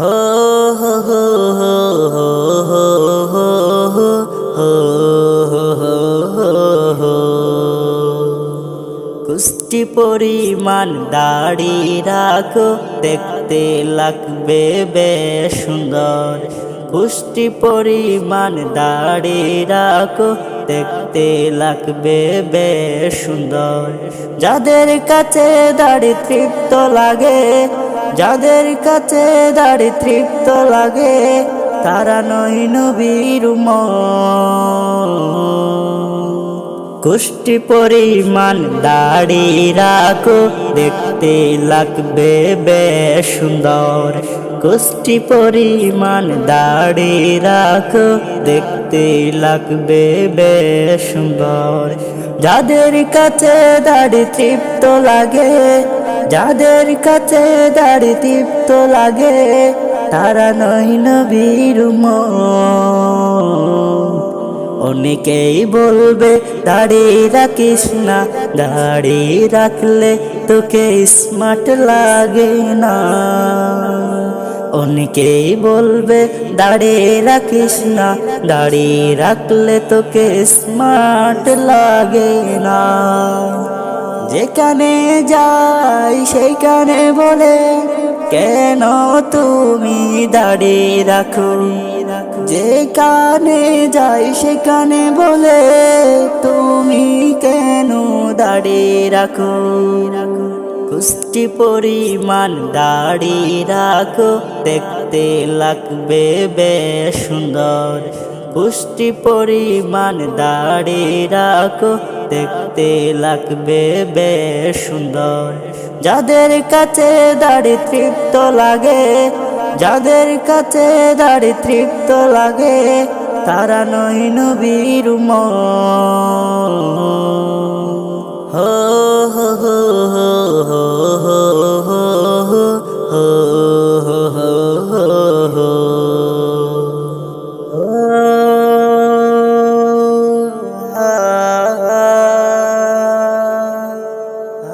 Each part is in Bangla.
হো হো হো হো হো হো হো হো হো কুষ্টি পরিমাণ দাড়ি রাখো, দেখতে লাগবে বেশ সুন্দর। কুষ্টি পরিমাণ দাড়ি রাখো, দেখতে লাগবে বেশ সুন্দর। যাদের কাছে দাড়ি তৃপ্ত লাগে যাদের কাছে দাড়ি তৃপ্ত লাগে, তারা নয় নবীর। কুষ্টি পরিমাণ দাড়ি রাখো, দেখতে লাগবে বেশ সুন্দর কুষ্টি পরিমাণ দাড়ি রাখো, দেখতে লাগবে বেশ সুন্দর যাদের কাছে দাড়ি তৃপ্ত লাগে যাদের কাছে দাড়ি তৃপ্ত লাগে, তারা নয় নবীর। অনেকেই বলবে, দাড়ি রাখিস না, দাড়ি রাখলে তোকে স্মার্ট লাগে না অনেকেই বলবে, দাড়ি রাখিস না, দাড়ি রাখলে তোকে স্মার্ট লাগে না যেখানে যাই সেইখানে বলে, কেন তুমি দাঁড়িয়ে রাখো? যেখানে যাই সেখানে বলে, তুমি কেন দাঁড়িয়ে রাখো? কুষ্টি পরিমাণ দাড়ি রাখো, দেখতে লাগবে বেশ সুন্দর। পুষ্টি পরিমাণ দাড়ি রাখো দেখতে লাগবে বেশ সুন্দর যাদের কাছে দাড়ি তৃপ্ত লাগে, যাদের কাছে দাড়ি তৃপ্ত লাগে, তারা নয় নবীর উম্মত।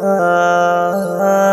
ah.